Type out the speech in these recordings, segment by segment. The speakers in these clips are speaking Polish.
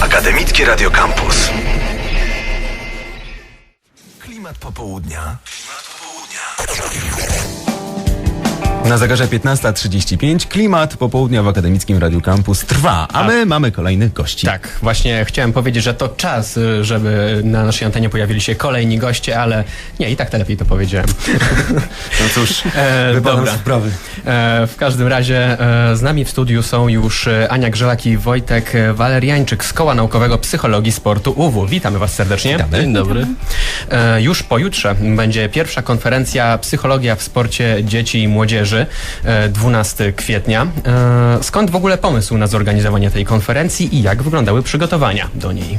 Akademickie Radio Campus. Klimat popołudnia. Na zegarze 15.35 klimat popołudnia w Akademickim Radiu Campus trwa, a my mamy kolejnych gości. Tak, właśnie chciałem powiedzieć, że to czas, żeby na naszej antenie pojawili się kolejni goście, ale nie, i tak to lepiej to powiedziałem. No cóż, E, dobra. sprawy. E, w każdym razie e, z nami w studiu są już e, Ania Grzelak i Wojtek Waleriańczyk z Koła Naukowego Psychologii Sportu UW. Witamy Was serdecznie. Dzień dobry. E, już pojutrze będzie pierwsza konferencja Psychologia w sporcie dzieci i młodzieży, e, 12 kwietnia. E, skąd w ogóle pomysł na zorganizowanie tej konferencji i jak wyglądały przygotowania do niej?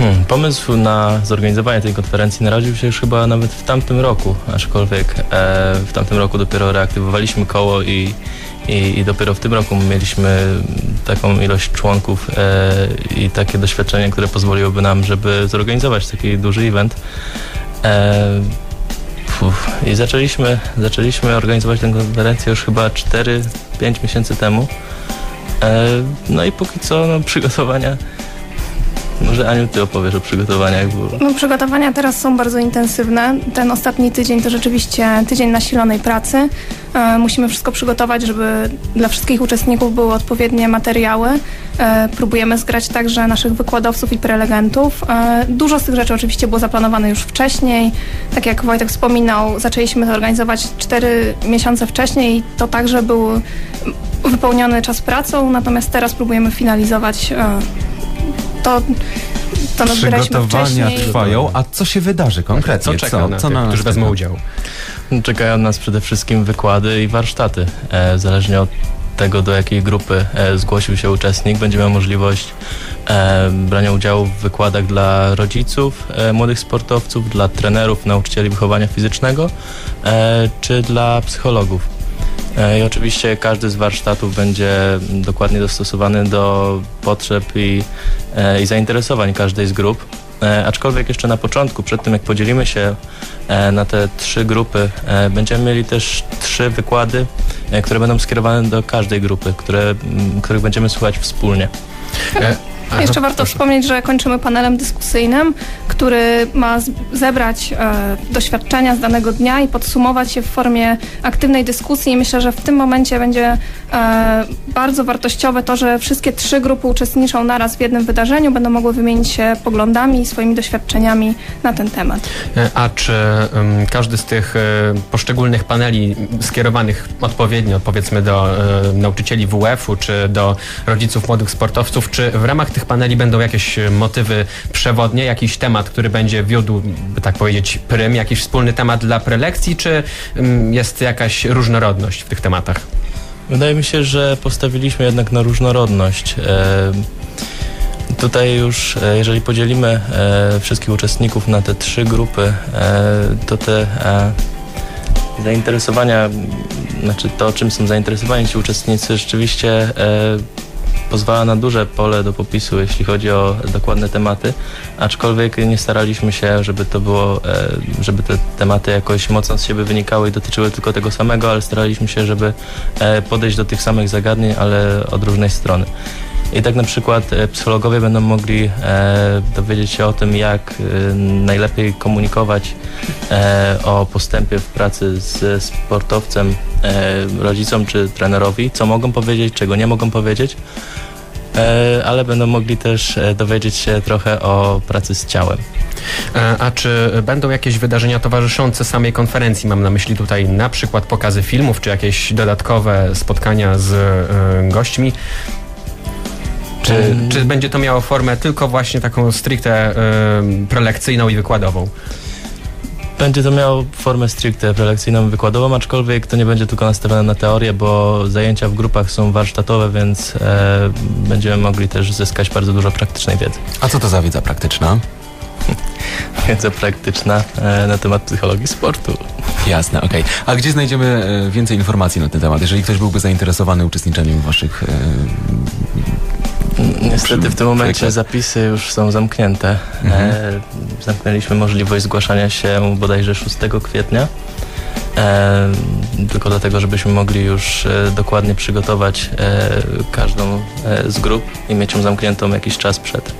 Hmm, pomysł na zorganizowanie tej konferencji narodził się już chyba nawet w tamtym roku, aczkolwiek e, w tamtym roku dopiero reaktywowaliśmy koło i, i, i dopiero w tym roku mieliśmy taką ilość członków e, i takie doświadczenie, które pozwoliłoby nam, żeby zorganizować taki duży event. E, I zaczęliśmy, zaczęliśmy organizować tę konferencję już chyba 4-5 miesięcy temu. E, no i póki co no, przygotowania może Aniu, ty opowiesz o przygotowaniach, bo No, przygotowania teraz są bardzo intensywne. Ten ostatni tydzień to rzeczywiście tydzień nasilonej pracy. E, musimy wszystko przygotować, żeby dla wszystkich uczestników były odpowiednie materiały. E, próbujemy zgrać także naszych wykładowców i prelegentów. E, dużo z tych rzeczy oczywiście było zaplanowane już wcześniej. Tak jak Wojtek wspominał, zaczęliśmy to organizować 4 miesiące wcześniej i to także był wypełniony czas pracą, natomiast teraz próbujemy finalizować e, to, to nazbieraliśmy Przygotowania wcześniej. trwają, a co się wydarzy konkretnie? Co czeka na co tych, nas którzy wezmą udział? czekają nas przede wszystkim wykłady i warsztaty. E, zależnie od tego, do jakiej grupy e, zgłosił się uczestnik, będzie miał możliwość e, brania udziału w wykładach dla rodziców, e, młodych sportowców, dla trenerów, nauczycieli wychowania fizycznego, e, czy dla psychologów. E, I oczywiście każdy z warsztatów będzie dokładnie dostosowany do potrzeb i, e, i zainteresowań każdej z grup. E, aczkolwiek jeszcze na początku, przed tym jak podzielimy się na te trzy grupy, będziemy mieli też trzy wykłady, które będą skierowane do każdej grupy, które, których będziemy słuchać wspólnie. Jeszcze warto wspomnieć, że kończymy panelem dyskusyjnym, który ma zebrać e, doświadczenia z danego dnia i podsumować je w formie aktywnej dyskusji. I myślę, że w tym momencie będzie e, bardzo wartościowe to, że wszystkie trzy grupy uczestniczą naraz w jednym wydarzeniu, będą mogły wymienić się poglądami i swoimi doświadczeniami na ten temat. E, A czy em, każdy z tych e, poszczególnych paneli skierowanych odpowiednio, powiedzmy, do e, nauczycieli WF-u, czy do rodziców młodych sportowców, czy w ramach tych paneli będą jakieś e, motywy przewodnie, jakiś temat, który będzie wiódł, by tak powiedzieć, prym, jakiś wspólny temat dla prelekcji, czy em, jest jakaś różnorodność w tych tematach? Wydaje mi się, że postawiliśmy jednak na różnorodność. E, Tutaj już, e, jeżeli podzielimy wszystkich uczestników na te trzy grupy, to te zainteresowania, znaczy to, czym są zainteresowani ci uczestnicy, rzeczywiście pozwala na duże pole do popisu, jeśli chodzi o dokładne tematy, aczkolwiek nie staraliśmy się, żeby to było, e, żeby te tematy jakoś mocno z siebie wynikały i dotyczyły tylko tego samego, ale staraliśmy się, żeby e, podejść do tych samych zagadnień, ale od różnej strony. I tak na przykład e, psychologowie będą mogli e, dowiedzieć się o tym, jak e, najlepiej komunikować e, o postępie w pracy z sportowcem, e, rodzicom czy trenerowi, co mogą powiedzieć, czego nie mogą powiedzieć, e, ale będą mogli też dowiedzieć się trochę o pracy z ciałem. A czy będą jakieś wydarzenia towarzyszące samej konferencji? Mam na myśli tutaj na przykład pokazy filmów, czy jakieś dodatkowe spotkania z gośćmi? Czy, Mm. czy będzie to miało formę tylko właśnie taką stricte e, prelekcyjną i wykładową? Będzie to miało formę stricte prelekcyjną i wykładową, aczkolwiek to nie będzie tylko nastawione na teorię, bo zajęcia w grupach są warsztatowe, więc e, będziemy mogli też zyskać bardzo dużo praktycznej wiedzy. A co to za wiedza praktyczna? Wiedza praktyczna e, na temat psychologii sportu. Jasne, okej. A gdzie znajdziemy e, więcej informacji na ten temat, jeżeli ktoś byłby zainteresowany uczestniczeniem w waszych... Niestety w tym momencie zapisy już są zamknięte. Mhm. E, zamknęliśmy możliwość zgłaszania się bodajże 6 kwietnia. e, tylko dlatego, żebyśmy mogli już e, dokładnie przygotować e, każdą e, z grup i mieć ją zamkniętą jakiś czas przed.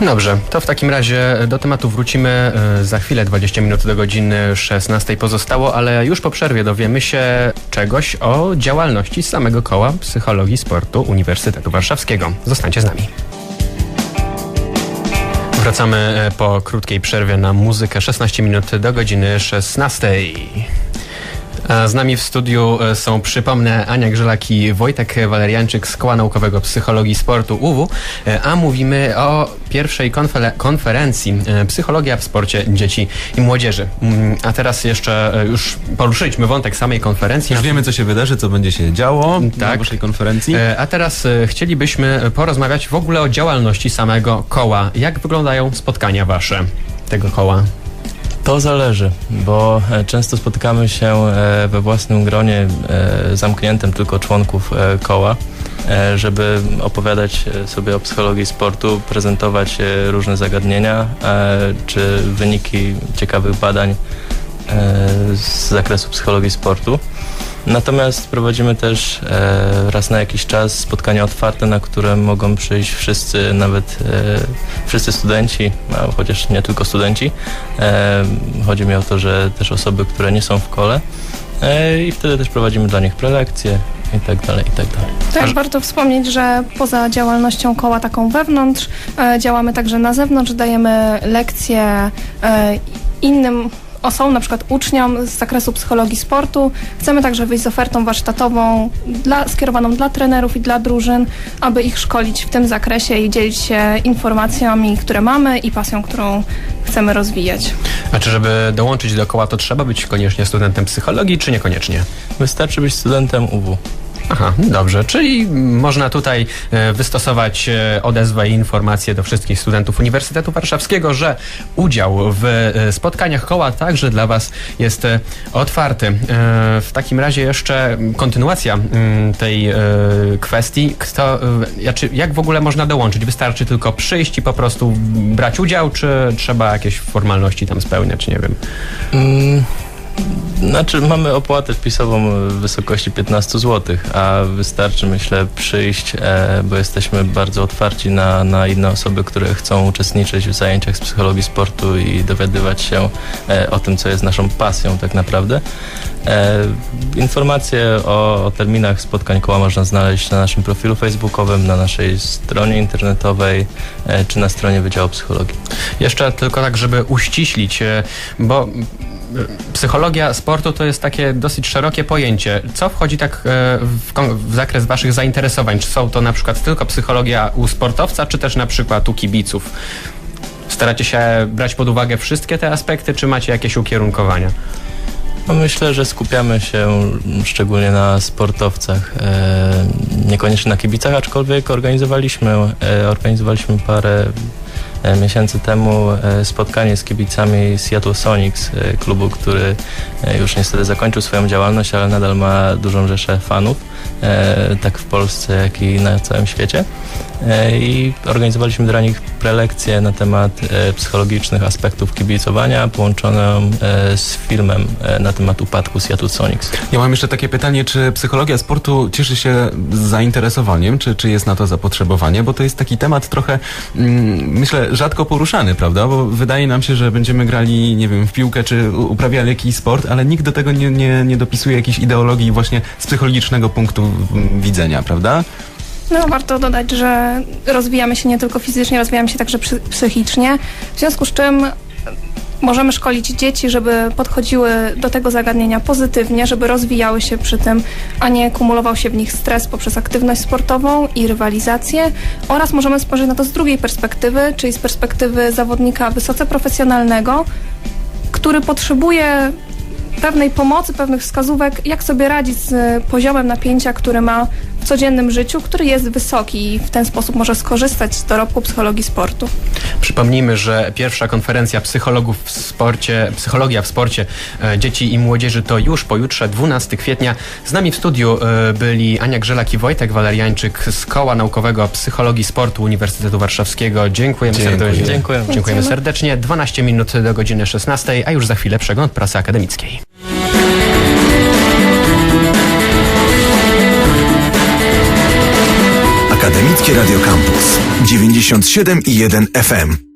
Dobrze, to w takim razie do tematu wrócimy e, za chwilę, 20 minut do godziny 16 pozostało, ale już po przerwie dowiemy się czegoś o działalności samego koła psychologii sportu Uniwersytetu Warszawskiego. Zostańcie z nami. Wracamy e, po krótkiej przerwie na muzykę 16 minut do godziny 16. Z nami w studiu e, są, przypomnę, Ania Grzelak i Wojtek Walerianczyk z Koła Naukowego Psychologii Sportu UW, e, a mówimy o pierwszej konferencji e, Psychologia w sporcie dzieci i młodzieży. Mm, A teraz jeszcze już poruszyliśmy wątek samej konferencji. Już wiemy, co się wydarzy, co będzie się działo na Tak. waszej konferencji. A teraz chcielibyśmy porozmawiać w ogóle o działalności samego koła. Jak wyglądają spotkania wasze tego koła? To zależy, bo e, często spotykamy się e, we własnym gronie e, zamkniętym tylko członków koła, żeby opowiadać sobie o psychologii sportu, prezentować różne zagadnienia czy wyniki ciekawych badań z zakresu psychologii sportu. Natomiast prowadzimy też e, raz na jakiś czas spotkania otwarte, na które mogą przyjść wszyscy, nawet e, wszyscy studenci, a chociaż nie tylko studenci. E, chodzi mi o to, że też osoby, które nie są w kole e, i wtedy też prowadzimy dla nich prelekcje i tak dalej, i tak dalej. Tak, Aż- warto wspomnieć, że poza działalnością koła taką wewnątrz, e, działamy także na zewnątrz, dajemy lekcje e, innym osobom, na przykład uczniom z zakresu psychologii sportu. Chcemy także wyjść z ofertą warsztatową dla, skierowaną dla trenerów i dla drużyn, aby ich szkolić w tym zakresie i dzielić się informacjami, które mamy i pasją, którą chcemy rozwijać. A czy żeby dołączyć do koła, to trzeba być koniecznie studentem psychologii, czy niekoniecznie? Wystarczy być studentem UW. Aha, dobrze. Czyli można tutaj e, wystosować e, odezwę i informacje do wszystkich studentów Uniwersytetu Warszawskiego, że udział w e, spotkaniach koła także dla Was jest otwarty. W takim razie jeszcze kontynuacja mm, tej kwestii. Kto, jak w ogóle można dołączyć? Wystarczy tylko przyjść i po prostu brać udział, czy trzeba jakieś formalności tam spełniać? Nie wiem. Mm, Znaczy mamy opłatę wpisową w wysokości 15 zł, a wystarczy myślę przyjść, e, bo jesteśmy bardzo otwarci na, na inne osoby, które chcą uczestniczyć w zajęciach z psychologii sportu i dowiadywać się e, o tym, co jest naszą pasją tak naprawdę. E, Informacje o, o terminach spotkań koła można znaleźć na naszym profilu facebookowym, na naszej stronie internetowej e, czy na stronie Wydziału Psychologii. Jeszcze tylko tak, żeby uściślić, e, bo psychologia sportu to jest takie dosyć szerokie pojęcie. Co wchodzi tak e, w, w zakres waszych zainteresowań? Czy są to na przykład tylko psychologia u sportowca, czy też na przykład u kibiców? Staracie się brać pod uwagę wszystkie te aspekty, czy macie jakieś ukierunkowania? No myślę, że skupiamy się szczególnie na sportowcach, e, niekoniecznie na kibicach, aczkolwiek organizowaliśmy, e, organizowaliśmy parę miesięcy temu e, spotkanie z kibicami Seattle Sonics, e, klubu, który e, już niestety zakończył swoją działalność, ale nadal ma dużą rzeszę fanów, e, tak w Polsce, jak i na całym świecie. E, I organizowaliśmy dla nich prelekcje na temat e, psychologicznych aspektów kibicowania, połączoną e, z filmem e, na temat upadku Seattle Sonics. Ja mam jeszcze takie pytanie, czy psychologia sportu cieszy się zainteresowaniem, czy, czy jest na to zapotrzebowanie, bo to jest taki temat trochę, mm, myślę, rzadko poruszany, prawda? Bo wydaje nam się, że będziemy grali, nie wiem, w piłkę, czy uprawiali jakiś sport, ale nikt do tego nie, nie, nie dopisuje jakiejś ideologii właśnie z psychologicznego punktu widzenia, prawda? No, warto dodać, że rozwijamy się nie tylko fizycznie, rozwijamy się także psy- psychicznie, w związku z czym możemy szkolić dzieci, żeby podchodziły do tego zagadnienia pozytywnie, żeby rozwijały się przy tym, a nie kumulował się w nich stres poprzez aktywność sportową i rywalizację. Oraz możemy spojrzeć na to z drugiej perspektywy, czyli z perspektywy zawodnika wysoce profesjonalnego, który potrzebuje pewnej pomocy, pewnych wskazówek, jak sobie radzić z poziomem napięcia, który ma codziennym życiu, który jest wysoki i w ten sposób może skorzystać z dorobku psychologii sportu. Przypomnijmy, że pierwsza konferencja psychologów w sporcie, psychologia w sporcie e, dzieci i młodzieży to już pojutrze, 12 kwietnia. Z nami w studiu e, byli Ania Grzelak i Wojtek Waleriańczyk z Koła Naukowego Psychologii Sportu Uniwersytetu Warszawskiego. Dziękujemy Dziękuję. serdecznie. Dziękuję. Dziękujemy serdecznie. 12 minut do godziny 16, a już za chwilę przegląd prasy akademickiej. Akademickie Radio Campus 97 i 1 FM.